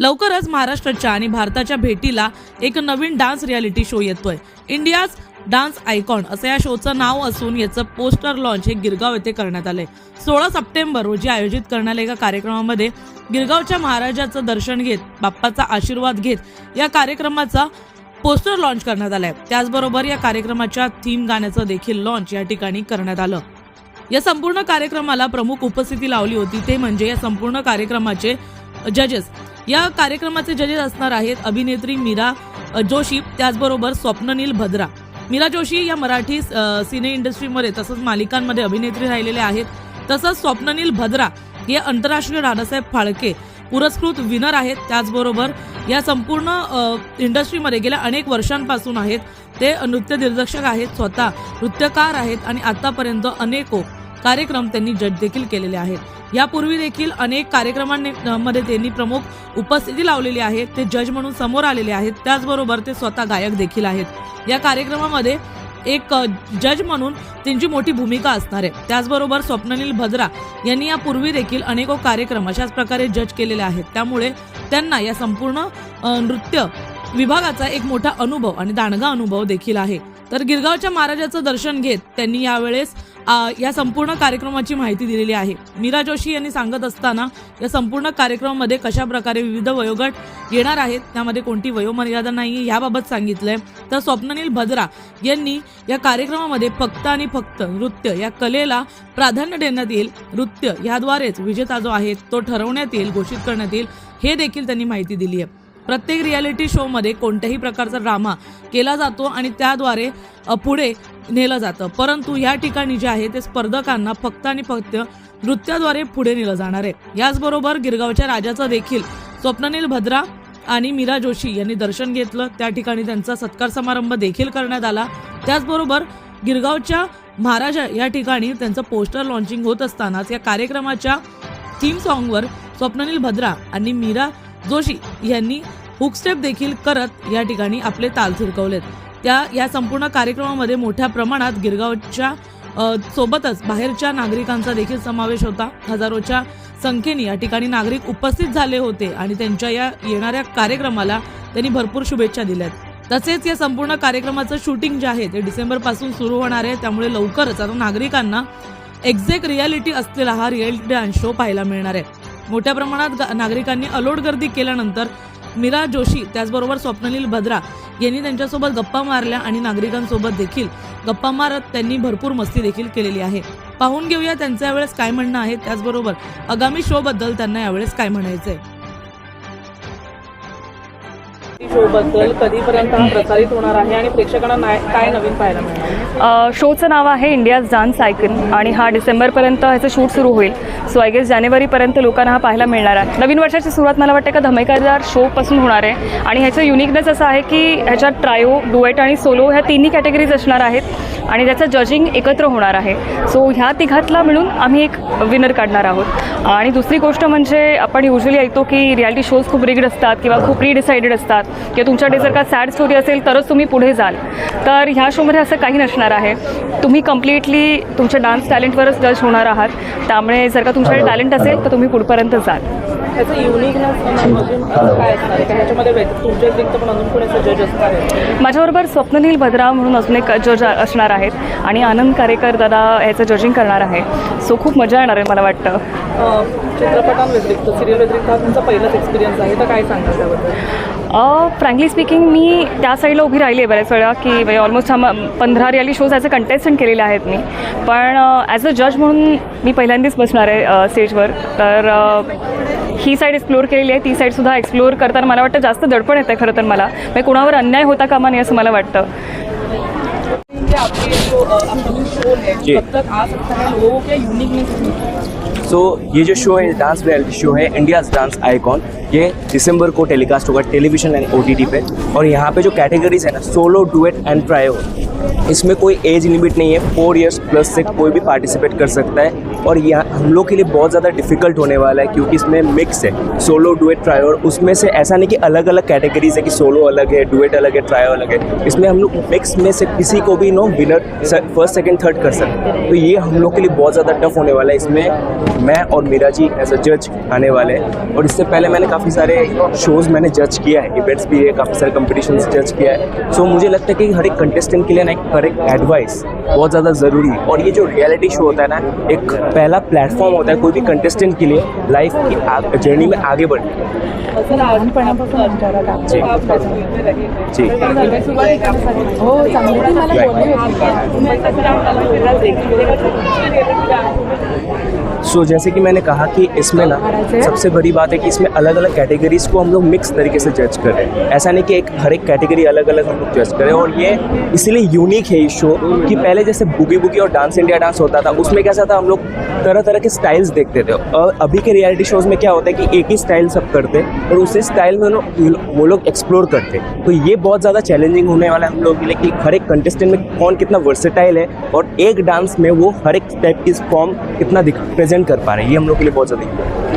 लवकरच महाराष्ट्राच्या आणि भारताच्या भेटीला एक नवीन डान्स रियालिटी शो येतोय. इंडियाज डान्स आयकॉन असं या शोचं नाव असून याचं पोस्टर लॉन्च हे गिरगाव येथे करण्यात आलंय. सोळा सप्टेंबर रोजी आयोजित करण्यात एका कार्यक्रमामध्ये गिरगावच्या महाराजाचं दर्शन घेत बाप्पाचा आशीर्वाद घेत या कार्यक्रमाचा पोस्टर लॉन्च करण्यात आलाय. त्याचबरोबर या कार्यक्रमाच्या थीम गाण्याचं देखील लॉन्च या ठिकाणी करण्यात आलं. या संपूर्ण कार्यक्रमाला प्रमुख उपस्थिती लावली होती. ते म्हणजे या संपूर्ण कार्यक्रमाचे जजेस या कार्यक्रमाचे जजेस असणार आहेत अभिनेत्री मीरा जोशी त्याचबरोबर स्वप्ननील भद्रा. मीरा जोशी या मराठी सिने इंडस्ट्रीमध्ये तसंच मालिकांमध्ये अभिनेत्री राहिलेल्या आहेत. तसंच स्वप्ननील भद्रा हे आंतरराष्ट्रीय राणासाहेब फाळके पुरस्कृत विनर आहेत. त्याचबरोबर या संपूर्ण इंडस्ट्रीमध्ये गेल्या अनेक वर्षांपासून आहेत. ते नृत्य दिग्दर्शक आहेत स्वतः नृत्यकार आहेत आणि आतापर्यंत अनेको कार्यक्रम त्यांनी जज देखील केलेले आहेत. यापूर्वी देखील अनेक कार्यक्रमांमध्ये त्यांनी प्रमुख उपस्थिती लावलेली आहे. ते जज म्हणून समोर आलेले आहेत. त्याचबरोबर ते स्वतः गायक देखील आहेत. या कार्यक्रमामध्ये एक जज म्हणून त्यांची मोठी भूमिका असणार आहे. त्याचबरोबर स्वप्ननील भद्रा यांनी यापूर्वी देखील अनेक कार्यक्रम अशाच प्रकारे जज केलेले आहेत. त्यामुळे त्यांना या संपूर्ण नृत्य विभागाचा एक मोठा अनुभव आणि दांडगा अनुभव देखील आहे. तर गिरगावच्या महाराजाचं दर्शन घेत त्यांनी यावेळेस या संपूर्ण कार्यक्रमाची माहिती दिलेली आहे. मीरा जोशी यांनी सांगत असताना या संपूर्ण कार्यक्रमामध्ये कशा प्रकारे विविध वयोगट येणार आहेत त्यामध्ये कोणती वयोमर्यादा नाही याबाबत सांगितलंय. तर स्वप्ननील भद्रा यांनी या कार्यक्रमामध्ये फक्त आणि फक्त नृत्य या कलेला प्राधान्य देण्यात येईल. नृत्य याद्वारेच विजेता जो आहे तो ठरवण्यात येईल घोषित करण्यात येईल हे देखील त्यांनी माहिती दिली आहे. प्रत्येक रियालिटी शोमध्ये कोणत्याही प्रकारचा ड्रामा केला जातो आणि त्याद्वारे पुढे नेलं जातं. परंतु या ठिकाणी जे आहे ते स्पर्धकांना फक्त आणि फक्त नृत्याद्वारे पुढे नेलं जाणार आहे. याचबरोबर गिरगावच्या राजाचं देखील स्वप्ननील भद्रा आणि मीरा जोशी यांनी दर्शन घेतलं. त्या ठिकाणी त्यांचा सत्कार समारंभ देखील करण्यात आला. त्याचबरोबर गिरगावच्या महाराजा या ठिकाणी त्यांचं पोस्टर लॉन्चिंग होत असतानाच या कार्यक्रमाच्या थीम सॉन्गवर स्वप्ननील भद्रा आणि मीरा जोशी यांनी हुक स्टेप देखील करत या ठिकाणी आपले ताल थिरकवलेत. त्या या संपूर्ण कार्यक्रमामध्ये मोठ्या प्रमाणात गिरगावच्या सोबतच बाहेरच्या नागरिकांचा देखील समावेश होता. हजारोच्या संख्येने या ठिकाणी नागरिक उपस्थित झाले होते आणि त्यांच्या या येणाऱ्या कार्यक्रमाला त्यांनी भरपूर शुभेच्छा दिल्यात. तसेच या संपूर्ण कार्यक्रमाचं शूटिंग जे आहे ते डिसेंबरपासून सुरू होणार आहे. त्यामुळे लवकरच आता नागरिकांना एक्झॅक्ट रियालिटी असलेला हा रियालिटी डान्स शो पाहायला मिळणार आहे. मोठ्या प्रमाणात गा- नागरिकांनी अलोट गर्दी केल्यानंतर मीरा जोशी त्याचबरोबर स्वप्नलील भद्रा यांनी त्यांच्यासोबत गप्पा मारल्या आणि नागरिकांसोबत देखील गप्पा मारत त्यांनी भरपूर मस्ती देखील केलेली आहे. पाहून घेऊया त्यांचं यावेळेस काय म्हणणं आहे. त्याचबरोबर आगामी शो बद्दल त्यांना यावेळेस काय म्हणायचंय. शो बद्दल कधीपर्यंत हा प्रसारित होणार आहे आणि प्रेक्षकांना काय नवीन पाहायला मिळणार? शोचं नाव आहे इंडियाज डान्स आयकन आणि हा डिसेंबरपर्यंत ह्याचं शूट सुरू होईल. सो आय गेस जानेवारीपर्यंत लोकांना हा पाहायला मिळणार आहे. नवीन वर्षाची सुरुवात मला वाटतं का धमेकादार शोपासून होणार आहे. आणि ह्याचं युनिकनेस असं आहे की ह्याच्यात ट्रायो डुएट आणि सोलो ह्या तिन्ही कॅटेगरीज असणार आहेत आणि त्याचं जजिंग एकत्र होणार आहे. सो ह्या तिघातला मिळून आम्ही एक विनर काढणार आहोत. आणि दुसरी गोष्ट म्हणजे आपण युजली ऐकतो की रियालिटी शोज खूप रिग्ड असतात किंवा खूप प्री डिसाइडेड असतात. किंवा तुमच्याकडे जर का सॅड स्टोरी असेल तरच तुम्ही पुढे जाल. तर ह्या शोमध्ये असं काही नसणार आहे. तुम्ही कम्प्लिटली तुमच्या डान्स टॅलेंटवरच जज होणार आहात. त्यामुळे जर का तुमच्याकडे टॅलेंट असेल तर तुम्ही पुढपर्यंत जाल. माझ्याबरोबर स्वप्ननील भद्रा म्हणून अजून एक जज असणार आहेत. आणि आनंद कारेकर दादा ह्याचं जजिंग करणार आहे. सो खूप मजा येणार आहे मला वाटतं. चित्रपटांव्यतिरिक्त सिरियल व्यतिरिक्त हा तुमचा पहिलाच एक्सपिरियन्स आहे तर काय सांगाल त्याबद्दल? फ्रँकली स्पीकिंग मी त्या साईडला उभी राहिली आहे बऱ्याच वेळा की ऑलमोस्ट हा पंधरा reality shows as a contestant केलेले आहेत मी. पण ॲज अ जज म्हणून मी पहिल्यांदाच बसणार आहे स्टेजवर तर ही साईड एक्सप्लोअर केलेली आहे ती साईडसुद्धा एक्सप्लोअर करताना मला वाटतं जास्त दडपण येतं खरं तर मला. म्हणजे कोणावर अन्याय होता कामा नये असं मला वाटतं. जे. सो ये जो शो है डांस रियलिटी शो है इंडियाज डांस आईकॉन ये दिसंबर को टेलीकास्ट होगा टेलीविज़न एंड ओटीटी पे। और यहाँ पे जो कैटेगरीज है ना सोलो डुएट एंड ट्रायो इसमें कोई एज लिमिट नहीं है फोर इयर्स प्लस से कोई भी पार्टिसिपेट कर सकता है। और यहाँ हम लोग के लिए बहुत ज़्यादा डिफ़िकल्ट होने वाला है क्योंकि इसमें मिक्स है। सोलो डुएट ट्राई और उसमें से ऐसा नहीं कि अलग अलग कैटेगरीज है कि सोलो अलग है डुएट अलग है ट्राई अलग है। इसमें हम लोग मिक्स में से किसी को भी no winner first second third कर सकते हैं। तो ये हम लोग के लिए बहुत ज़्यादा टफ होने वाला है। इसमें मैं और मीरा जी एज अ जज आने वाले हैं। और इससे पहले मैंने काफ़ी सारे शोज़ मैंने जज किया है। इवेंट्स भी है, काफ़ी सारे कंपटीशन जज किया है। सो मुझे लगता है कि हर एक कंटेस्टेंट के लिए ना एक करेक्ट एडवाइस बहुत ज़्यादा ज़रूरी है। और ये जो रियलिटी शो होता है ना, एक पहला प्लेटफॉर्म होता है कोई भी कंटेस्टेंट के लिए लाइफ की जर्नी में आगे बढ़ने जी. जी. हो चांगली ती मला बोलली होती सो so, जैसे कि मैंने कहा कि इसमें ना सबसे बड़ी बात है कि इसमें अलग अलग कैटेगरीज को हम लोग मिक्स तरीके से जज कर रहे हैं। ऐसा नहीं कि एक हर एक कैटेगरी अलग अलग हम लोग जज करें और ये इसलिए यूनिक है इस शो कि पहले जैसे बुगी बुगी और डांस इंडिया डांस होता था उसमें कैसा था हम लोग तरह तरह के स्टाइल्स देखते थे। और अभी के रियलिटी शोज़ में क्या होता है कि एक ही स्टाइल सब करते और उसी स्टाइल में वो लोग एक्सप्लोर करते तो ये बहुत ज़्यादा चैलेंजिंग होने वाला है हम लोग के लिए कि हर एक कंटेस्टेंट में कौन कितना वर्सेटाइल है और एक डांस में वो हर एक टाइप की फॉर्म कितना प्रेजेंट कर पा रहे हैं ये हम लोग के लिए बहुत ज़्यादा important है।